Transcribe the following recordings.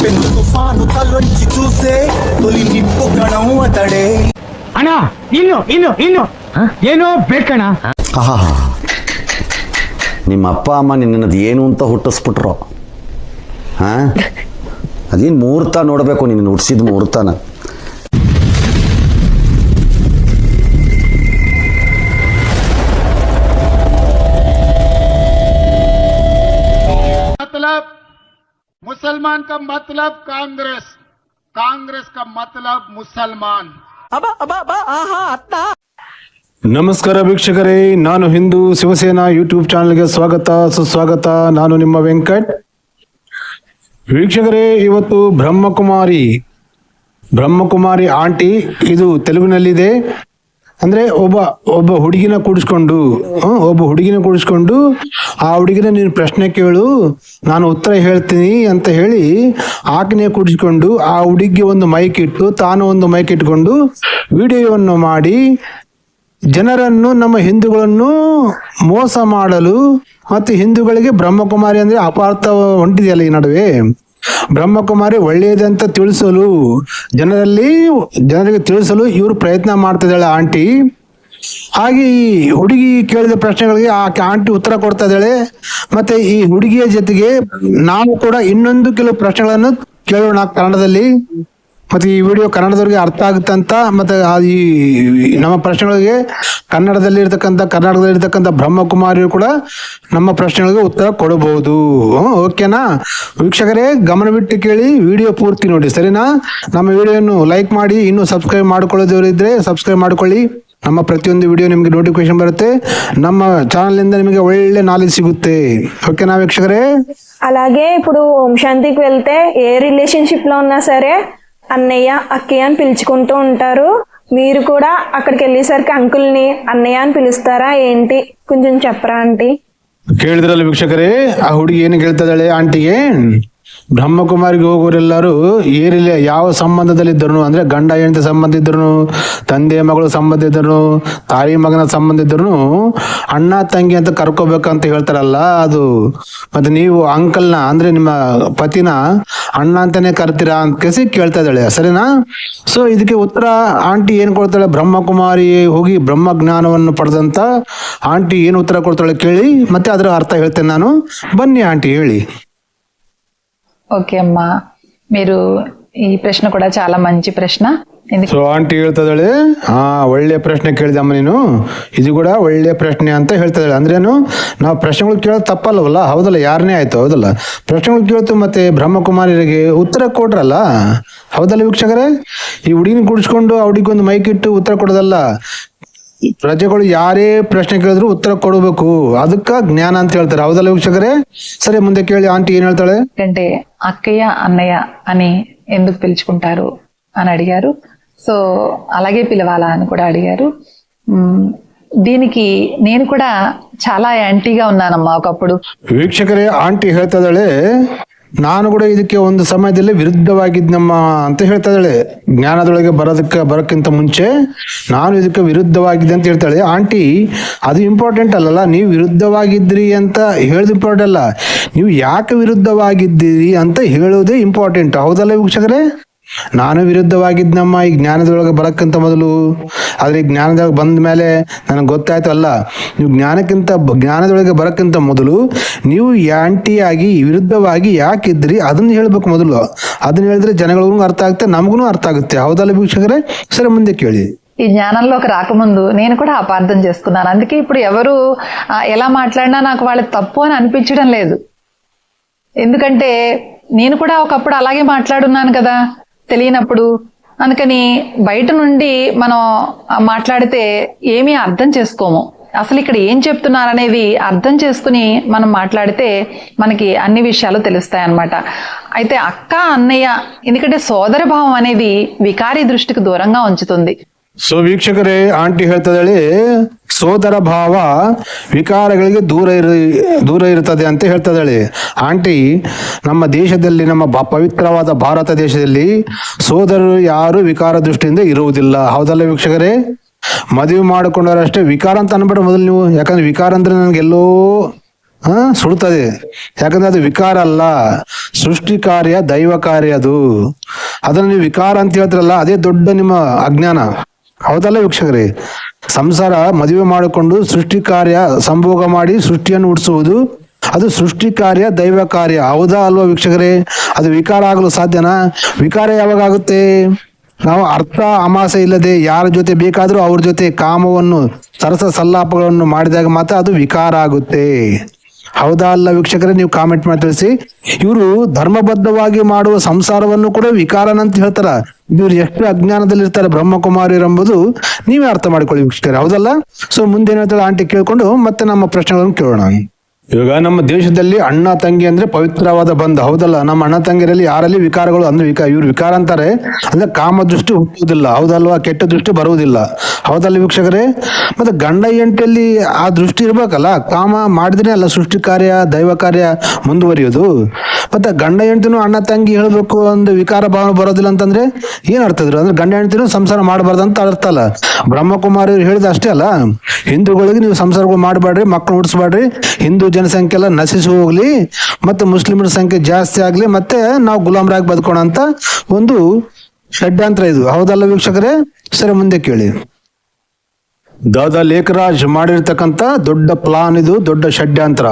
పెను తుఫాను తలొంచి చూసే తొలి నిప్పు కణం అతడే ಅಣ್ಣ ಇನ್ನು ಇನ್ನು ಇನ್ನು ಏನೋ ಬೇಕಣ್ಣ ಆಹಾ ನಿಮ್ಮ ಅಪ್ಪ ಅಮ್ಮ ನಿನ್ನದು ಏನು ಅಂತ ಹುಟ್ಟಿಸ್ಬಿಟ್ರು ಹಾಂ ಅದೇನು ಮುಹೂರ್ತ ನೋಡಬೇಕು ನಿನ್ನ ಹುಟ್ಟಿಸಿದ ಮುಹೂರ್ತನ मुसलमान का मतलब कांग्रेस कांग्रेस का मतलब मुसलमान ನಮಸ್ಕಾರ ವೀಕ್ಷಕರೇ ನಾನು ಹಿಂದೂ ಶಿವಸೇನಾ ಯೂಟ್ಯೂಬ್ ಚಾನಲ್ಗೆ ಸ್ವಾಗತ ಸುಸ್ವಾಗತ ನಾನು ನಿಮ್ಮ ವೆಂಕಟ್ ವೀಕ್ಷಕರೇ ಇವತ್ತು ಬ್ರಹ್ಮಕುಮಾರಿ ಬ್ರಹ್ಮಕುಮಾರಿ ಆಂಟಿ ಇದು ತೆಲುಗಿನಲ್ಲಿದೆ ಅಂದ್ರೆ ಒಬ್ಬ ಒಬ್ಬ ಹುಡುಗಿನ ಕೂಡಿಸ್ಕೊಂಡು ಒಬ್ಬ ಹುಡುಗಿನ ಕೂಡಿಸ್ಕೊಂಡು, ಆ ಹುಡುಗಿನ ನೀನು ಪ್ರಶ್ನೆ ಕೇಳು, ನಾನು ಉತ್ತರ ಹೇಳ್ತೀನಿ ಅಂತ ಹೇಳಿ ಆಕೆನೆ ಕೂಡಿಸ್ಕೊಂಡು ಆ ಹುಡುಗಿಗೆ ಒಂದು ಮೈಕ್ ಇಟ್ಟು, ತಾನು ಒಂದು ಮೈಕ್ ಇಟ್ಕೊಂಡು ವಿಡಿಯೋವನ್ನು ಮಾಡಿ, ಜನರನ್ನು, ನಮ್ಮ ಹಿಂದೂಗಳನ್ನು ಮೋಸ ಮಾಡಲು ಮತ್ತು ಹಿಂದೂಗಳಿಗೆ ಬ್ರಹ್ಮಕುಮಾರಿ ಅಂದ್ರೆ ಅಪಾರ್ಥ ಹೊಂಟಿದೆಯಲ್ಲ ಈ ನಡುವೆ? ಬ್ರಹ್ಮಕುಮಾರಿ ಒಳ್ಳೆಯದಂತ ತಿಳಿಸಲು ಜನರಲ್ಲಿ, ಜನರಿಗೆ ತಿಳಿಸಲು ಇವರು ಪ್ರಯತ್ನ ಮಾಡ್ತಿದ್ದಾಳೆ ಆಂಟಿ. ಹಾಗೆ ಈ ಹುಡುಗಿ ಕೇಳಿದ ಪ್ರಶ್ನೆಗಳಿಗೆ ಆ ಆಂಟಿ ಉತ್ತರ ಕೊಡ್ತಾ ಇದ್ದಾಳೆ. ಮತ್ತೆ ಈ ಹುಡುಗಿಯ ಜೊತೆಗೆ ನಾವು ಕೂಡ ಇನ್ನೊಂದು ಕೆಲವು ಪ್ರಶ್ನೆಗಳನ್ನು ಕೇಳೋಣ ಕನ್ನಡದಲ್ಲಿ. ಮತ್ತೆ ಈ ವಿಡಿಯೋ ಕನ್ನಡದವ್ರಿಗೆ ಅರ್ಥ ಆಗುತ್ತೆ ಅಂತ ಮತ್ತೆ ಆ ಈ ನಮ್ಮ ಪ್ರಶ್ನೆಗಳಿಗೆ ಕನ್ನಡದಲ್ಲಿ ಇರ್ತಕ್ಕಂಥ ಕರ್ನಾಟಕದಲ್ಲಿ ಇರ್ತಕ್ಕಂಥ ಬ್ರಹ್ಮಕುಮಾರಿಯು ಕೂಡ ನಮ್ಮ ಪ್ರಶ್ನೆಗಳಿಗೆ ಉತ್ತರ ಕೊಡಬಹುದು ಹ್ಮ್, ಓಕೆನಾ ವೀಕ್ಷಕರೇ ಗಮನವಿಟ್ಟು ಕೇಳಿ ವಿಡಿಯೋ ಪೂರ್ತಿ ನೋಡಿ ಸರಿನಾ ನಮ್ಮ ವಿಡಿಯೋನು ಲೈಕ್ ಮಾಡಿ ಇನ್ನೂ ಸಬ್ಸ್ಕ್ರೈಬ್ ಮಾಡ್ಕೊಳ್ಳೋದವ್ರು ಇದ್ರೆ ಸಬ್ಸ್ಕ್ರೈಬ್ ಮಾಡ್ಕೊಳ್ಳಿ ನಮ್ಮ ಪ್ರತಿಯೊಂದು ವಿಡಿಯೋ ನಿಮಗೆ ನೋಟಿಫಿಕೇಶನ್ ಬರುತ್ತೆ ನಮ್ಮ ಚಾನಲಿಂದ ನಿಮಗೆ ಒಳ್ಳೆ ನಾಲೆಜ್ ಸಿಗುತ್ತೆ ಓಕೆನಾ ವೀಕ್ಷಕರೇ అలాగే ఇప్పుడు ఓం శాంతికి వెళ్తే ఏ రిలేషన్షిప్ లో ఉన్నా సరే అన్నయ్య అక్కయ్య అని పిలుచుకుంటూ ఉంటారు మీరు కూడా అక్కడికి వెళ్ళేసరికి అంకుల్ని అన్నయ్య అని పిలుస్తారా ఏంటి కొంచెం చెప్పరా ఆంటీ ಕೇಳಿದ್ರಲ್ಲ ವೀಕ್ಷಕರೇ ಆ ಹುಡುಗಿ ಏನು ಕೇಳ್ತಾ ಇದ್ದಾಳೆ ಆಂಟಿಗೆ ಬ್ರಹ್ಮಕುಮಾರಿಗೆ ಹೋಗೋರೆಲ್ಲರೂ ಏರಿಲ್ಲ ಯಾವ ಸಂಬಂಧದಲ್ಲಿದ್ದರು? ಅಂದ್ರೆ ಗಂಡ, ಹೆಂಡತಿ ಸಂಬಂಧ ಇದ್ರು ತಂದೆ, ಮಗಳು ಸಂಬಂಧ ಇದ್ರು ತಾಯಿ, ಮಗನ ಸಂಬಂಧ ಇದ್ರು ಅಣ್ಣ, ತಂಗಿ ಅಂತ ಕರ್ಕೋಬೇಕಂತ ಹೇಳ್ತಾರಲ್ಲ ಅದು. ಮತ್ತೆ ನೀವು ಅಂಕಲ್ನ, ಅಂದ್ರೆ ನಿಮ್ಮ ಪತಿನ ಅಣ್ಣ ಅಂತಾನೆ ಕರ್ತೀರಾ ಅಂತ ಕೇಸಿ ಕೇಳ್ತಾ ಇದ್ದಾಳೆ, ಸರಿನಾ? ಸೊ ಇದಕ್ಕೆ ಉತ್ತರ ಆಂಟಿ ಏನ್ ಕೊಡ್ತಾಳೆ? ಬ್ರಹ್ಮಕುಮಾರಿ ಹೋಗಿ ಬ್ರಹ್ಮ ಜ್ಞಾನವನ್ನು ಪಡೆದಂತ ಆಂಟಿ ಏನು ಉತ್ತರ ಕೊಡ್ತಾಳೆ ಕೇಳಿ, ಮತ್ತೆ ಅದರ ಅರ್ಥ ಹೇಳ್ತೇನೆ ನಾನು. ಬನ್ನಿ ಆಂಟಿ, ಹೇಳಿ. ఓకే అమ్మా మీరు ఈ ప్రశ్న కూడా చాలా మంచి ప్రశ్న ఎందుకు ಸೊ ಆಂಟಿ ಹೇಳ್ತಾ ಇದ್ದಾಳೆ ಹಾ ಒಳ್ಳೆ ಪ್ರಶ್ನೆ ಕೇಳಿದಮ್ಮ ನೀನು ಇದು ಕೂಡ ಒಳ್ಳೆ ಪ್ರಶ್ನೆ ಅಂತ ಹೇಳ್ತಾ ಇದ್ದಾಳೆ ಅಂದ್ರೇನು ನಾವು ಪ್ರಶ್ನೆಗಳು ಕೇಳೋದು ತಪ್ಪಲ್ವಲ್ಲ ಹೌದಲ್ಲ ಯಾರನ್ನೇ ಆಯ್ತು ಹೌದಲ್ಲ ಪ್ರಶ್ನೆಗಳು ಕೇಳ್ತು ಮತ್ತೆ ಬ್ರಹ್ಮಕುಮಾರಿಯರಿಗೆ ಉತ್ತರ ಕೊಟ್ರಲ್ಲ ಹೌದಲ್ಲ ವೀಕ್ಷಕರೇ ಈ ಹುಡುಗಿನ ಕುಡಿಸ್ಕೊಂಡು ಆ ಹುಡುಗಿ ಒಂದು ಮೈಕ್ ಇಟ್ಟು ಉತ್ತರ ಕೊಡೋದಲ್ಲ ಪ್ರಜೆಗಳು ಯಾರೇ ಪ್ರಶ್ನೆ ಕೇಳಿದ್ರು ಉತ್ತರ ಕೊಡಬೇಕು ಅದಕ್ಕ ಜ್ಞಾನ ಅಂತ ಹೇಳ್ತಾರೆ ಹೌದಲ್ಲ ವೀಕ್ಷಕರೇ ಸರಿ ಮುಂದೆ ಕೇಳಿ ಆಂಟಿ ಏನ್ ಹೇಳ್ತಾಳೆ ఎందుకంటే అక్కయ్య అన్నయ్య అని ఎందుకు పిలుచుకుంటారు అని అడిగారు సో అలాగే పిలవాలా అని కూడా అడిగారు మ్మ్, దీనికి నేను కూడా చాలా యాంటీగా ఉన్నానమ్మా ఒకప్పుడు ವೀಕ್ಷಕರೇ ಆಂಟಿ ಹೇಳ್ತಾ ಇದ್ದಾಳೆ ನಾನು ಕೂಡ ಇದಕ್ಕೆ ಒಂದು ಸಮಯದಲ್ಲಿ ವಿರುದ್ಧವಾಗಿದ್ನಮ್ಮ ಅಂತ ಹೇಳ್ತಾ ಇದ್ದಾಳೆ ಜ್ಞಾನದೊಳಗೆ ಬರೋದಕ್ಕೆ, ಬರೋಕ್ಕಿಂತ ಮುಂಚೆ ನಾನು ಇದಕ್ಕೆ ವಿರುದ್ಧವಾಗಿದ್ದೆ ಅಂತ ಹೇಳ್ತಾಳೆ. ಆಂಟಿ, ಅದು ಇಂಪಾರ್ಟೆಂಟ್ ಅಲ್ಲಲ್ಲ, ನೀವು ವಿರುದ್ಧವಾಗಿದ್ರಿ ಅಂತ ಹೇಳೋದು ಇಂಪಾರ್ಟೆಂಟ್ ಅಲ್ಲ. ನೀವು ಯಾಕೆ ವಿರುದ್ಧವಾಗಿದ್ದೀರಿ ಅಂತ ಹೇಳೋದೇ ಇಂಪಾರ್ಟೆಂಟ್ ಹೌದಲ್ಲ ವೀಕ್ಷಕರೇ? ನಾನು ವಿರುದ್ಧವಾಗಿದ್ನಮ್ಮ ಈ ಜ್ಞಾನದೊಳಗೆ ಬರಕ್ಕಿಂತ ಮೊದಲು ಆದ್ರೆ ಈ ಜ್ಞಾನದೊಳಗೆ ಬಂದ ಮೇಲೆ ನನಗೆ ಗೊತ್ತಾಯ್ತು ಅಲ್ಲ ನೀವು ಜ್ಞಾನಕ್ಕಿಂತ ಬ- ಜ್ಞಾನದೊಳಗೆ ಬರಕ್ಕಿಂತ ಮೊದಲು ನೀವು ಆಂಟಿಯಾಗಿ ವಿರುದ್ಧವಾಗಿ ಯಾಕಿದ್ರಿ ಅದನ್ನ ಹೇಳ್ಬೇಕು ಮೊದಲು ಅದನ್ನ ಹೇಳಿದ್ರೆ ಜನಗಳಿಗೂ ಅರ್ಥ ಆಗುತ್ತೆ ನಮಗೂ ಅರ್ಥ ಆಗುತ್ತೆ ಹೌದಲ್ಲ ವೀಕ್ಷಕರೇ ಸರಿ ಮುಂದೆ ಕೇಳಿ ఈ జ్ఞానంలోకి రాకముందు నేను కూడా అపార్థం చేసుకున్నాను అందుకే ఇప్పుడు ఎవరు ఆ, ఎలా మాట్లాడినా నాకు వాళ్ళ తప్పు అని అనిపించడం లేదు ఎందుకంటే నేను కూడా ఒకప్పుడు అలాగే మాట్లాడున్నాను కదా తెలియనప్పుడు అందుకని బయట నుండి మనం మాట్లాడితే ఏమీ అర్థం చేసుకోము. అసలు ఇక్కడ ఏం చెప్తున్నారనేది అర్థం చేసుకుని మనం మాట్లాడితే మనకి అన్ని విషయాలు తెలుస్తాయి అన్నమాట అయితే అక్క అన్నయ్య ఎందుకంటే సోదర భావం అనేది వికారి దృష్టికి దూరంగా ఉంచుతుంది. ಸೊ ವೀಕ್ಷಕರೇ, ಆಂಟಿ ಹೇಳ್ತಾ ಇದ್ದಾಳೆ ಸೋದರ ಭಾವ ವಿಕಾರಗಳಿಗೆ ದೂರ ಇರ, ದೂರ ಇರುತ್ತದೆ ಅಂತ ಹೇಳ್ತಾ ಇದ್ದಾಳೆ ಆಂಟಿ, ನಮ್ಮ ದೇಶದಲ್ಲಿ, ನಮ್ಮ ಪವಿತ್ರವಾದ ಭಾರತ ದೇಶದಲ್ಲಿ ಸೋದರರು ಯಾರು ವಿಕಾರ ದೃಷ್ಟಿಯಿಂದ ಇರುವುದಿಲ್ಲ. ಹೌದಲ್ಲ ವೀಕ್ಷಕರೇ? ಮದುವೆ ಮಾಡಿಕೊಂಡವರಷ್ಟೇ ವಿಕಾರ ಅಂತ ಅನ್ಬೇಡ ಮೊದಲು ನೀವು. ಯಾಕಂದ್ರೆ ವಿಕಾರ ಅಂದ್ರೆ ನನಗೆಲ್ಲೋ ಹಾ, ಸುಡ್ತದೆ. ಯಾಕಂದ್ರೆ ಅದು ವಿಕಾರ ಅಲ್ಲ. ಸೃಷ್ಟಿ ಕಾರ್ಯ ದೈವ ಕಾರ್ಯ ಅದು. ಅದನ್ನ ನೀವು ವಿಕಾರ ಅಂತ ಹೇಳ್ತಿರಲ್ಲ, ಅದೇ ದೊಡ್ಡ ನಿಮ್ಮ ಅಜ್ಞಾನ. ಹೌದಲ್ಲ ವೀಕ್ಷಕರೇ? ಸಂಸಾರ ಮದುವೆ ಮಾಡಿಕೊಂಡು ಸೃಷ್ಟಿ ಕಾರ್ಯ ಸಂಭೋಗ ಮಾಡಿ ಸೃಷ್ಟಿಯನ್ನು ಹುಟ್ಟಿಸುವುದು ಅದು ಸೃಷ್ಟಿ ಕಾರ್ಯ, ದೈವ ಕಾರ್ಯ. ಹೌದಾ ಅಲ್ವಾ ವೀಕ್ಷಕರೇ? ಅದು ವಿಕಾರ ಆಗಲು ಸಾಧ್ಯನಾ? ವಿಕಾರ ಯಾವಾಗ ಆಗುತ್ತೆ ನಾವು ಅರ್ಥ ಅಮಾಸೆ ಇಲ್ಲದೆ ಯಾರ ಜೊತೆ ಬೇಕಾದರೂ ಅವ್ರ ಜೊತೆ ಕಾಮವನ್ನು, ಸರಸ ಸಲ್ಲಾಪಗಳನ್ನು ಮಾಡಿದಾಗ ಮಾತ್ರ ಅದು ವಿಕಾರ ಆಗುತ್ತೆ. ಹೌದಾ ಅಲ್ಲ ವೀಕ್ಷಕರೇ, ನೀವು ಕಾಮೆಂಟ್ ಮಾಡಿ ತಿಳಿಸಿ ಇವರು ಧರ್ಮಬದ್ಧವಾಗಿ ಮಾಡುವ ಸಂಸಾರವನ್ನು ಕೂಡ ವಿಕಾರನಂತ ಹೇಳ್ತಾರ? ಇವ್ರು ಎಷ್ಟು ಅಜ್ಞಾನದಲ್ಲಿ ಇರ್ತಾರೆ ಬ್ರಹ್ಮಕುಮಾರಿಯರು ಎಂಬುದು ನೀವೇ ಅರ್ಥ ಮಾಡ್ಕೊಳ್ಳಿ ವೀಕ್ಷಕರೇ, ಹೌದಲ್ಲ? ಸೊ ಮುಂದೆ ಹೇಳ್ತಾರೆ ಆಂಟಿ ಕೇಳ್ಕೊಂಡು ಮತ್ತೆ ನಮ್ಮ ಪ್ರಶ್ನೆಗಳನ್ನು ಕೇಳೋಣ. ಇವಾಗ ನಮ್ಮ ದೇಶದಲ್ಲಿ ಅಣ್ಣ ತಂಗಿ ಅಂದ್ರೆ ಪವಿತ್ರವಾದ ಬಂಧ. ಹೌದಲ್ಲ? ನಮ್ಮ ಅಣ್ಣ ತಂಗಿರಲ್ಲಿ ಯಾರಲ್ಲಿ ವಿಕಾರಗಳು ಅಂದ್ರೆ ವಿಕಾರ ಇವ್ರು ವಿಕಾರ ಅಂತಾರೆ, ಅಂದ್ರೆ ಕಾಮ ದೃಷ್ಟಿ ಹುಟ್ಟುವುದಿಲ್ಲ. ಹೌದಲ್ವಾ? ಕೆಟ್ಟ ದೃಷ್ಟಿ ಬರುವುದಿಲ್ಲ. ಹೌದಲ್ಲ ವೀಕ್ಷಕರೇ? ಮತ್ತೆ ಗಂಡ ಎಂಟಲ್ಲಿ ಆ ದೃಷ್ಟಿ ಇರ್ಬೇಕಲ್ಲ? ಕಾಮ ಮಾಡಿದ್ರೆ ಅಲ್ಲ ಸೃಷ್ಟಿ ಕಾರ್ಯ, ದೈವ ಕಾರ್ಯ ಮುಂದುವರಿಯೋದು ಮತ್ತೆ ಗಂಡ ಹೆಂಡತಿನ ಅಣ್ಣ ತಂಗಿ ಹೇಳಬೇಕು ಒಂದು ವಿಕಾರ ಭಾವನೆ ಬರೋದಿಲ್ಲ ಅಂತಂದ್ರೆ ಏನ್ ಅರ್ಥ ಇದ್ರು? ಅಂದ್ರೆ ಗಂಡ ಹೆಂಡತಿನೂ ಸಂಸಾರ ಮಾಡಬಾರ್ದು ಅಂತ ಅರ್ಥ ಅಲ್ಲ. ಬ್ರಹ್ಮಕುಮಾರಿ ಹೇಳಿದ ಅಷ್ಟೇ ಅಲ್ಲ. ಹಿಂದೂಗಳಿಗೆ ನೀವು ಸಂಸಾರಗಳು ಮಾಡಬೇಡ್ರಿ ಮಕ್ಕಳು ಹುಟ್ಟಿಸ್ಬೇಡ್ರಿ ಹಿಂದೂ ಜನಸಂಖ್ಯೆ ಎಲ್ಲ ನಶಿಸಿ ಹೋಗ್ಲಿ, ಮತ್ತೆ ಮುಸ್ಲಿಮರ ಸಂಖ್ಯೆ ಜಾಸ್ತಿ ಆಗ್ಲಿ, ಮತ್ತೆ ನಾವು ಗುಲಾಮರಾಗಿ ಬದುಕೋಣ ಅಂತ ಒಂದು ಷಡ್ಯಂತ್ರ ಇದು. ಹೌದಲ್ಲ ವೀಕ್ಷಕರೇ? ಸರಿ, ಮುಂದೆ ಕೇಳಿ. ದಾದಾ ಲೇಖರಾಜ್ ಮಾಡಿರ್ತಕ್ಕಂಥ ದೊಡ್ಡ ಪ್ಲಾನ್ ಇದು, ದೊಡ್ಡ ಷಡ್ಯಂತ್ರ.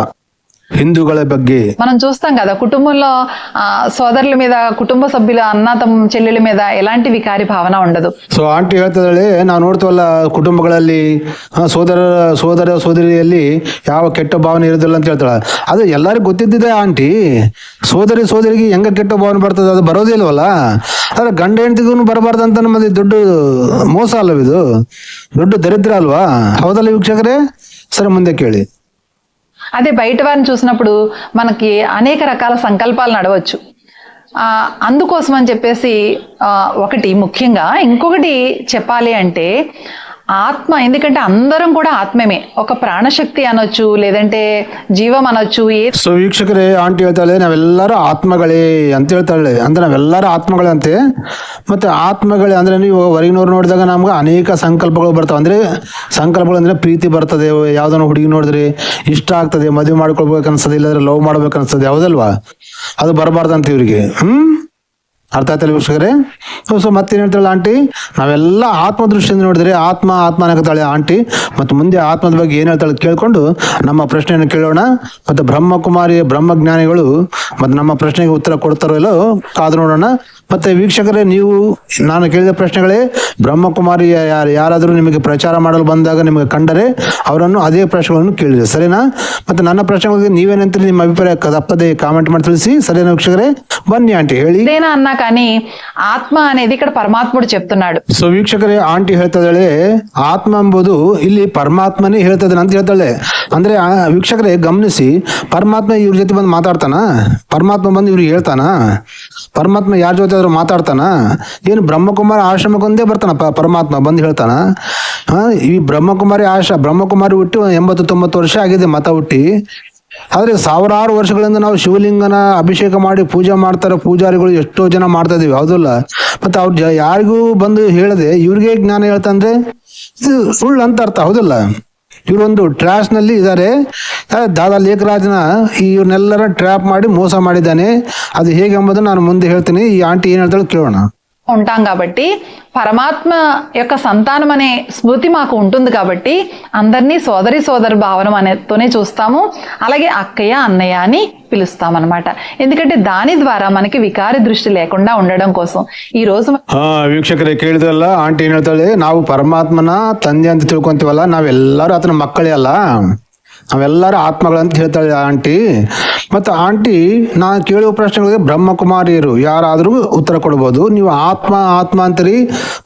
ಹಿಂದೂಗಳ ಬಗ್ಗೆ మనం చూస్తాం కదా కుటుంబంలో ఆ, సోదరుల మీద కుటుంబ సభ్యుల అన్న తమ్ చెల్లెల మీద ఎలాంటి వికారి భావన ఉండదు ಸೊ ಆಂಟಿ ಹೇಳ್ತಿದ್ದಾಳೆ ನಾವು ನೋಡ್ತೀವಲ್ಲ ಕುಟುಂಬಗಳಲ್ಲಿ ಆ, ಸೋದರ ಸೋದರ ಸೋದರಿಯಲ್ಲಿ ಯಾವ ಕೆಟ್ಟ ಭಾವನೆ ಇರೋದಿಲ್ಲ ಅಂತ ಹೇಳ್ತಾಳೆ ಅದು ಎಲ್ಲರಿಗೂ ಗೊತ್ತಿದ್ದಿದೆ ಆಂಟಿ ಸೋದರಿ ಸೋದರಿಗೆ ಹೆಂಗ ಕೆಟ್ಟ ಭಾವನೆ ಬರ್ತದೆ ಅದು ಬರೋದೇ ಇಲ್ವಲ್ಲ ಆದ್ರೆ ಗಂಡ ಹೆಂಡತಿಗೂ ಬರಬಾರ್ದು ಅಂತ ನಮ್ಮದು ದೊಡ್ಡ ಮೋಸ ಅಲ್ಲವಿದು ದೊಡ್ಡ ದರಿದ್ರ ಅಲ್ವಾ ಹೌದಲ್ಲ ವೀಕ್ಷಕರೇ ಸರಿ ಮುಂದೆ ಕೇಳಿ అదే బయట వారిని చూసినప్పుడు మనకి అనేక రకాల సంకల్పాలు నడవచ్చు. అందుకోసం అని చెప్పేసి ఒకటి ముఖ్యంగా ఇంకొకటి చెప్పాలి అంటే ఆత్మ ఎందుకంటే అందరం కూడా ఆత్మమే ఒక ప్రాణశక్తి అనొచ్చు లేదంటే జీవం అనొచ్చు ఏ ಸೊ ವೀಕ್ಷಕರೇ ಆಂಟಿ ಹೇಳ್ತಾಳೆ ನಾವೆಲ್ಲರೂ ಆತ್ಮಗಳೇ ಅಂತ ಹೇಳ್ತಾಳೆ ಅಂದ್ರೆ ನಾವೆಲ್ಲರೂ ಆತ್ಮಗಳೇ ಅಂತೆ ಮತ್ತೆ ಆತ್ಮಗಳೇ ಅಂದ್ರೆ ನೀವು ಹೊರಗಿನವ್ರು ನೋಡಿದಾಗ ನಮ್ಗೆ ಅನೇಕ ಸಂಕಲ್ಪಗಳು ಬರ್ತಾವೆ ಅಂದ್ರೆ ಸಂಕಲ್ಪಗಳು ಅಂದ್ರೆ ಪ್ರೀತಿ ಬರ್ತದೆ ಯಾವ್ದನ್ನ ಹುಡುಗಿ ನೋಡಿದ್ರೆ ಇಷ್ಟ ಆಗ್ತದೆ ಮದುವೆ ಮಾಡ್ಕೊಳ್ಬೇಕು ಅನ್ಸ್ತದೆ ಇಲ್ಲಾಂದ್ರೆ ಲವ್ ಮಾಡ್ಬೇಕು ಅನ್ಸ್ತದೆ ಹೌದಲ್ವಾ ಅದು ಬರಬಾರ್ದಂತ ಇವ್ರಿಗೆ ಹ್ಮ್ ಅರ್ಥ ಆಯ್ತಲ್ಲ ವೀಕ್ಷಕರೇ? ಸೊ ಮತ್ತೇನು ಹೇಳ್ತಾಳೆ ಆಂಟಿ? ನಾವೆಲ್ಲ ಆತ್ಮ ದೃಷ್ಟಿಯಿಂದ ನೋಡಿದ್ರೆ ಆತ್ಮ ಆತ್ಮ ಅನ್ನಕತ್ತಾಳೆ ಆಂಟಿ. ಮತ್ತು ಮುಂದೆ ಆತ್ಮದ ಬಗ್ಗೆ ಏನು ಹೇಳ್ತಾಳೆ ಕೇಳಿಕೊಂಡು ನಮ್ಮ ಪ್ರಶ್ನೆಯನ್ನು ಕೇಳೋಣ. ಮತ್ತು ಬ್ರಹ್ಮಕುಮಾರಿ ಬ್ರಹ್ಮಜ್ಞಾನಿಗಳು ಮತ್ತು ನಮ್ಮ ಪ್ರಶ್ನೆಗೆ ಉತ್ತರ ಕೊಡ್ತಾರೋ ಇಲ್ಲೋ ಕಾದು ನೋಡೋಣ. ಮತ್ತು ವೀಕ್ಷಕರೇ, ನೀವು ನಾನು ಕೇಳಿದ ಪ್ರಶ್ನೆಗಳೇ ಬ್ರಹ್ಮಕುಮಾರಿ ಯಾರು ಯಾರಾದರೂ ನಿಮಗೆ ಪ್ರಚಾರ ಮಾಡಲು ಬಂದಾಗ ನಿಮಗೆ ಕಂಡರೆ ಅವರನ್ನು ಅದೇ ಪ್ರಶ್ನೆಗಳನ್ನು ಕೇಳಿದೆ ಸರಿನಾ ಮತ್ತೆ ನನ್ನ ಪ್ರಶ್ನೆಗಳಿಗೆ ನೀವೇನಂತೀರಿ ನಿಮ್ಮ ಅಭಿಪ್ರಾಯ ತಪ್ಪದೆ ಕಾಮೆಂಟ್ ಮಾಡಿ ತಿಳಿಸಿ ಸರಿನಾ ವೀಕ್ಷಕರೇ ಬನ್ನಿ ಆಂಟಿ ಹೇಳಿ ఏదైనా అన్నా కానీ ఆత్మ అనేది ఇక్కడ పరమాత్ముడు చెప్తున్నాడు ಸೊ ವೀಕ್ಷಕರೇ ಆಂಟಿ ಹೇಳ್ತಾಳೆ ಆತ್ಮ ಎಂಬುದು ಇಲ್ಲಿ ಪರಮಾತ್ಮನೇ ಹೇಳ್ತದೆ ಅಂತ ಹೇಳ್ತಾಳೆ ಅಂದ್ರೆ ಆ ವೀಕ್ಷಕರೇ ಗಮನಿಸಿ ಪರಮಾತ್ಮ ಇವ್ರ ಜೊತೆ ಬಂದು ಮಾತಾಡ್ತಾನ ಪರಮಾತ್ಮ ಬಂದು ಇವ್ರಿಗೆ ಹೇಳ್ತಾನ ಪರಮಾತ್ಮ ಯಾರ ಜೊತೆ ಆದ್ರೂ ಮಾತಾಡ್ತಾನ? ಏನು ಬ್ರಹ್ಮಕುಮಾರಿ ಆಶ್ರಮಕ್ಕೊಂದೇ ಬರ್ತಾನ ಪ- ಪರಮಾತ್ಮ ಬಂದು ಹೇಳ್ತಾನ? ಹಾಂ, ಈ ಬ್ರಹ್ಮಕುಮಾರಿ ಆಶ್ರ ಬ್ರಹ್ಮಕುಮಾರಿ ಹುಟ್ಟಿ ಎಂಬತ್ತು ತೊಂಬತ್ತು ವರ್ಷ ಆಗಿದೆ ಮತ ಹುಟ್ಟಿ. ಆದರೆ ಸಾವಿರಾರು ವರ್ಷಗಳಿಂದ ನಾವು ಶಿವಲಿಂಗನ ಅಭಿಷೇಕ ಮಾಡಿ ಪೂಜೆ ಮಾಡ್ತಾರೆ ಪೂಜಾರಿಗಳು ಎಷ್ಟೋ ಜನ ಮಾಡ್ತಾ ಇದೀವಿ, ಹೌದಲ್ಲ? ಮತ್ತೆ ಅವ್ರು ಯಾರಿಗೂ ಬಂದು ಹೇಳದೆ ಇವ್ರಿಗೆ ಜ್ಞಾನ ಹೇಳ್ತಂದ್ರೆ ಸುಳ್ಳು ಅಂತ ಅರ್ಥ, ಹೌದಲ್ಲ? ಇವರೊಂದು ಟ್ರಾಸ್ನಲ್ಲಿ ನಲ್ಲಿ ಇದ್ದಾರೆ ದಾದಾ ಲೇಖರಾಜನ ಇವ್ರನ್ನೆಲ್ಲರ ಟ್ರ್ಯಾಪ್ ಮಾಡಿ ಮೋಸ ಮಾಡಿದ್ದಾನೆ. ಅದು ಹೇಗೆ ಎಂಬುದನ್ನು ನಾನು ಮುಂದೆ ಹೇಳ್ತೀನಿ. ಈ ಆಂಟಿ ಏನು ಹೇಳ್ತಾಳೆ ಕೇಳೋಣ. ఉంటాం కాబట్టి పరమాత్మ యొక్క సంతానం అనే స్మృతి మాకు ఉంటుంది కాబట్టి అందరినీ సోదరి సోదరి భావన అనేతోనే చూస్తాము అలాగే అక్కయ్య అన్నయ్య అని పిలుస్తాం అనమాట ఎందుకంటే దాని ద్వారా మనకి వికారి దృష్టి లేకుండా ఉండడం కోసం ఈ రోజు ಹಾ ವೀಕ್ಷಕರೇ ಕೇಳಿದ್ರಲ್ಲ ಆಂಟಿ ಏನ್ ಹೇಳ್ತಾಳೆ ನಾವು ಪರಮಾತ್ಮನ ತಂದೆ ಅಂತ ತಿಳ್ಕೊಂತೀವಲ್ಲ ನಾವೆಲ್ಲರೂ ಆತನ ಮಕ್ಕಳೇ ಅಲ್ಲ ನಾವೆಲ್ಲರೂ ಆತ್ಮಗಳಂತ ಹೇಳ್ತಾಳೆ ಆಂಟಿ. ಮತ್ತು ಆಂಟಿ, ನಾನು ಕೇಳುವ ಪ್ರಶ್ನೆಗಳಿಗೆ ಬ್ರಹ್ಮಕುಮಾರಿಯರು, ಯಾರಾದರೂ ಉತ್ತರ ಕೊಡ್ಬೋದು. ನೀವು ಆತ್ಮ ಆತ್ಮ ಅಂತೀರಿ,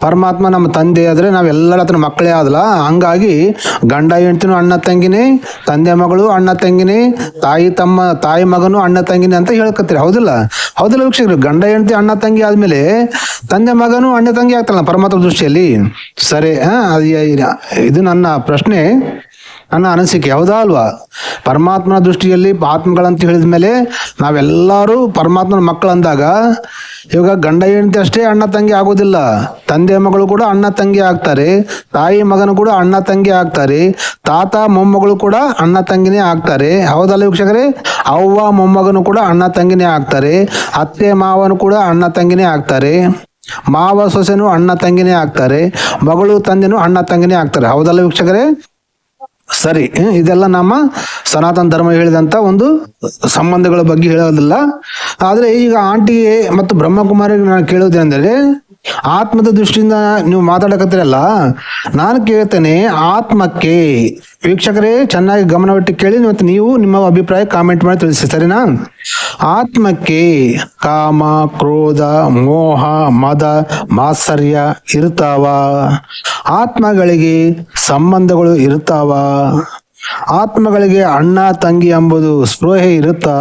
ಪರಮಾತ್ಮ ನಮ್ಮ ತಂದೆ ಆದರೆ ನಾವೆಲ್ಲರ ಹತ್ರ ಮಕ್ಕಳೇ ಆದಲ್ಲ ಹಂಗಾಗಿ ಗಂಡ ಹೆಂಡ್ತಿನೂ ಅಣ್ಣ ತಂಗಿನೇ, ತಂದೆ ಮಗಳು ಅಣ್ಣ ತಂಗಿನೇ, ತಾಯಿ ತಮ್ಮ, ತಾಯಿ ಮಗನು ಅಣ್ಣ ತಂಗಿನೇ ಅಂತ ಹೇಳ್ಕತ್ತೀರಿ. ಹೌದಿಲ್ಲ? ಹೌದಿಲ್ಲ ವೀಕ್ಷಕರು, ಗಂಡ ಹೆಂಡತಿ, ಅಣ್ಣ ತಂಗಿ ಆದ್ಮೇಲೆ ತಂದೆ ಮಗನು ಅಣ್ಣ ತಂಗಿ ಆಗ್ತಲ್ಲ ಪರಮಾತ್ಮ ದೃಷ್ಟಿಯಲ್ಲಿ. ಸರಿ, ಹಾ ಇದು ನನ್ನ ಪ್ರಶ್ನೆ. ನನ್ನ ಅನಿಸಿಕೆ ಹೌದಾ ಅಲ್ವಾ? ಪರಮಾತ್ಮನ ದೃಷ್ಟಿಯಲ್ಲಿ ಆತ್ಮಗಳಂತ ಹೇಳಿದ ಮೇಲೆ ನಾವೆಲ್ಲರೂ ಪರಮಾತ್ಮನ ಮಕ್ಕಳಂದಾಗ ಇವಾಗ ಗಂಡ ಹೆಂಡತಿ ಅಷ್ಟೇ ಅಣ್ಣ ತಂಗಿ ಆಗೋದಿಲ್ಲ. ತಂದೆ ಮಗಳು ಕೂಡ ಅಣ್ಣ ತಂಗಿ ಆಗ್ತಾರೆ. ತಾಯಿ ಮಗನು ಕೂಡ ಅಣ್ಣ ತಂಗಿ ಆಗ್ತಾರೆ. ತಾತ ಮೊಮ್ಮಗಳು ಕೂಡ ಅಣ್ಣ ತಂಗಿನೇ ಆಗ್ತಾರೆ. ಹೌದಲ್ಲ ವೀಕ್ಷಕರೇ? ಅವ್ವ ಮೊಮ್ಮಗನು ಕೂಡ ಅಣ್ಣ ತಂಗಿನೇ ಆಗ್ತಾರೆ. ಅತ್ತೆ ಮಾವನು ಕೂಡ ಅಣ್ಣ ತಂಗಿನೇ ಆಗ್ತಾರೆ. ಮಾವ ಸೊಸೆನೂ ಅಣ್ಣ ತಂಗಿನೇ ಆಗ್ತಾರೆ. ಮಗಳು ತಂದೆನೂ ಅಣ್ಣ ತಂಗಿನೇ ಆಗ್ತಾರೆ. ಹೌದಲ್ಲ ವೀಕ್ಷಕರೇ? ಸರಿ ಇದೆಲ್ಲ ನಮ್ಮ ಸನಾತನ ಧರ್ಮ ಹೇಳಿದಂತ ಒಂದು ಸಂಬಂಧಗಳ ಬಗ್ಗೆ ಹೇಳೋದಿಲ್ಲ. ಆದ್ರೆ ಈಗ ಆಂಟಿಗೆ ಮತ್ತು ಬ್ರಹ್ಮಕುಮಾರಿಗೆ ನಾನು ಕೇಳೋದೇನೆಂದರೆ ಆತ್ಮದ ದೃಷ್ಟಿಯಿಂದ ನೀವು ಮಾತಾಡಕತ್ತಿರಲ್ಲ, ನಾನು ಕೇಳ್ತೇನೆ ಆತ್ಮಕ್ಕೆ. ವೀಕ್ಷಕರೇ, ಚೆನ್ನಾಗಿ ಗಮನವಿಟ್ಟು ಕೇಳಿ ಮತ್ತು ನೀವು ನಿಮ್ಮ ಅಭಿಪ್ರಾಯ ಕಾಮೆಂಟ್ ಮಾಡಿ ತಿಳಿಸಿ, ಸರಿನಾ? ಆತ್ಮಕ್ಕೆ ಕಾಮ, ಕ್ರೋಧ, ಮೋಹ, ಮದ, ಮಾತ್ಸರ್ಯ ಇರ್ತಾವ ಆತ್ಮಗಳಿಗೆ ಸಂಬಂಧಗಳು ಇರ್ತಾವ ಆತ್ಮಗಳಿಗೆ ಅಣ್ಣ, ತಂಗಿ ಎಂಬುದು ಸ್ಪೃಹೆ ಇರುತ್ತಾ?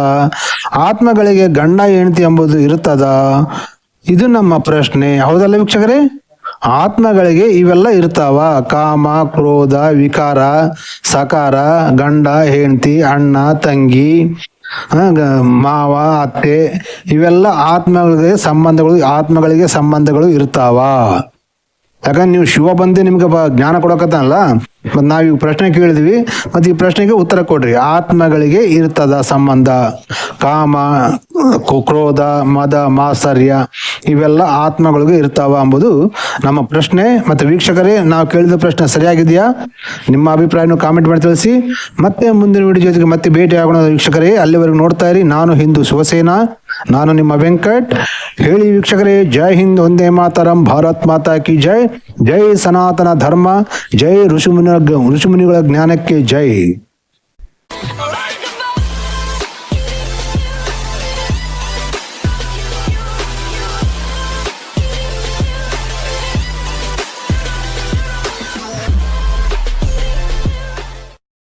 ಆತ್ಮಗಳಿಗೆ ಗಂಡ, ಹೆಂಡತಿ ಎಂಬುದು ಇರುತ್ತದ? ಇದು ನಮ್ಮ ಪ್ರಶ್ನೆ. ಹೌದಲ್ಲ ವೀಕ್ಷಕರೇ? ಆತ್ಮಗಳಿಗೆ ಇವೆಲ್ಲ ಇರ್ತಾವ. ಕಾಮ, ಕ್ರೋಧ, ವಿಕಾರ, ಸಕಾರ, ಗಂಡ, ಹೆಂಡತಿ, ಅಣ್ಣ, ತಂಗಿ ಮಾವ, ಅತ್ತೆ, ಇವೆಲ್ಲ ಆತ್ಮಗಳಿಗೆ ಸಂಬಂಧಗಳು ಆತ್ಮಗಳಿಗೆ ಸಂಬಂಧಗಳು ಇರ್ತಾವ. ಯಾಕಂದ್ರೆ ನೀವು ಶಿವ ಬಂದು ನಿಮ್ಗೆ ಜ್ಞಾನ ಕೊಡಕತ್ತಾನಲ್ಲ? ಮತ್ತೆ ಈ ಪ್ರಶ್ನೆ ಕೇಳಿದ್ವಿ, ಮತ್ತೆ ಈ ಪ್ರಶ್ನೆಗೆ ಉತ್ತರ ಕೊಡ್ರಿ. ಆತ್ಮಗಳಿಗೆ ಇರ್ತದ ಸಂಬಂಧ, ಕಾಮ ಕ್ರೋಧ, ಮದ, ಮಾಸರ್ಯ, ಇವೆಲ್ಲ ಆತ್ಮಗಳಿಗೆ ಇರ್ತಾವ ಎಂಬುದು ನಮ್ಮ ಪ್ರಶ್ನೆ. ಮತ್ತೆ ವೀಕ್ಷಕರೇ, ನಾವು ಕೇಳಿದ ಪ್ರಶ್ನೆ ಸರಿಯಾಗಿದೆಯಾ? ನಿಮ್ಮ ಅಭಿಪ್ರಾಯನ ಕಾಮೆಂಟ್ ಮಾಡಿ ತಿಳಿಸಿ. ಮತ್ತೆ ಮುಂದಿನ ವಿಡಿಯೋ ಜೊತೆಗೆ ಮತ್ತೆ ಭೇಟಿ ಆಗೋಣ ವೀಕ್ಷಕರೇ. ಅಲ್ಲಿವರೆಗೂ ನೋಡ್ತಾ ಇರಿ, ನಾನು ಹಿಂದೂ ಶಿವಸೇನಾ, ನಾನು ನಿಮ್ಮ ವೆಂಕಟ್. ಹೇಳಿ ವೀಕ್ಷಕರೇ, ಜೈ ಹಿಂದ್, ಒಂದೇ ಮಾತರಂ, ಭಾರತ್ ಮಾತಾ ಕಿ ಜೈ. ಜೈ ಸನಾತನ ಧರ್ಮ, ಜೈ ಋಷಿಮುನಿ ಋಷಿಮುನಿಗಳ ಜ್ಞಾನಕ್ಕೆ ಜೈ